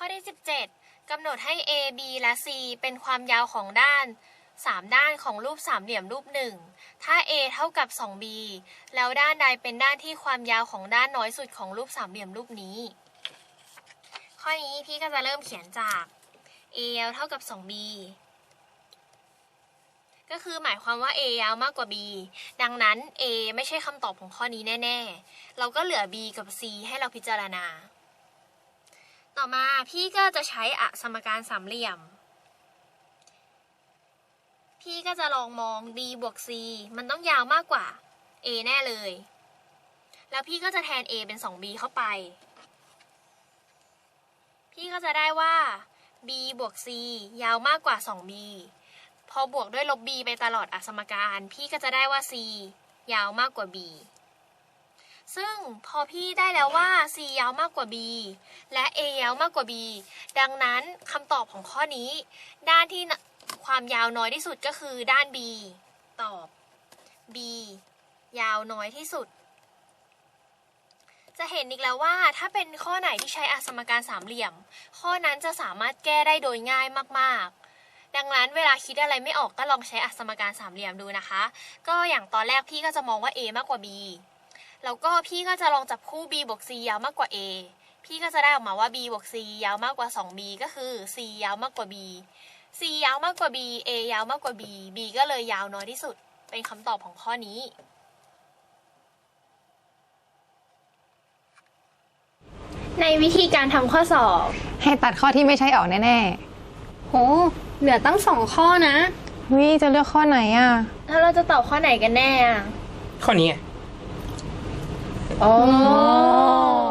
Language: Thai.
ข้อที่ 17กำหนดให้ A B และ C เป็นความยาวของด้าน 3 ด้านของรูปสามเหลี่ยมรูปหนึ่งถ้า A เท่ากับ 2B แล้วด้านใดเป็นด้านที่ความยาวของด้านน้อยสุดของรูปสามเหลี่ยมรูปนี้ ข้อนี้พี่ก็จะเริ่มเขียนจาก A ยาวเท่ากับ 2B ก็คือหมายความว่า A ยาวมากกว่า B ดังนั้น A ไม่ใช่คำตอบของข้อนี้แน่ ๆ เราก็เหลือ B กับ C ให้เราพิจารณา ต่อมาพี่ก็จะใช้อสมการสามเหลี่ยม พี่ก็จะลองมอง b บวก c มันต้องยาวมากกว่า a แน่เลย แล้วพี่ก็จะแทน a เป็น 2b เข้าไป พี่ก็จะได้ว่า b บวก c ยาวมากกว่า 2b พอบวกด้วยลบ b ไปตลอดอสมการ พี่ก็จะได้ว่า c ยาวมากกว่า b ซึ่งพอพี่ได้แล้วว่า c ยาวมากกว่า b และ a ยาวมากกว่า b ดังนั้นคำตอบของข้อนี้ ด้านที่ความยาวน้อยที่สุดก็คือด้าน b ตอบ b ยาวน้อยที่สุด จะเห็นอีกแล้วว่าถ้าเป็นข้อไหนที่ใช้อสมการสามเหลี่ยม ข้อนั้นจะสามารถแก้ได้โดยง่ายมาก ๆดังนั้นเวลาคิดอะไรไม่ออกก็ลองใช้อสมการสามเหลี่ยมดูนะคะ ก็อย่างตอนแรกพี่ก็จะมองว่า a มากกว่า b แล้วก็พี่ก็จะลองจับคู่ b บวก c ยาวมากกว่า a พี่ก็จะได้ออกมาว่า b บวก c ยาวมากกว่า 2b ก็คือ c ยาวมากกว่า b c ยาวมากกว่า b a ยาวมากกว่า b b ก็เลยยาวน้อยที่สุด เป็นคำตอบของข้อนี้ ในวิธีการทำข้อสอบ ให้ตัดข้อที่ไม่ใช่ออกแน่โห เหลือตั้งสองข้อนะ ๆวิจะเลือกข้อไหนอะ แล้วเราจะตอบข้อไหนกันแน่อะข้อนี้ไง 哦。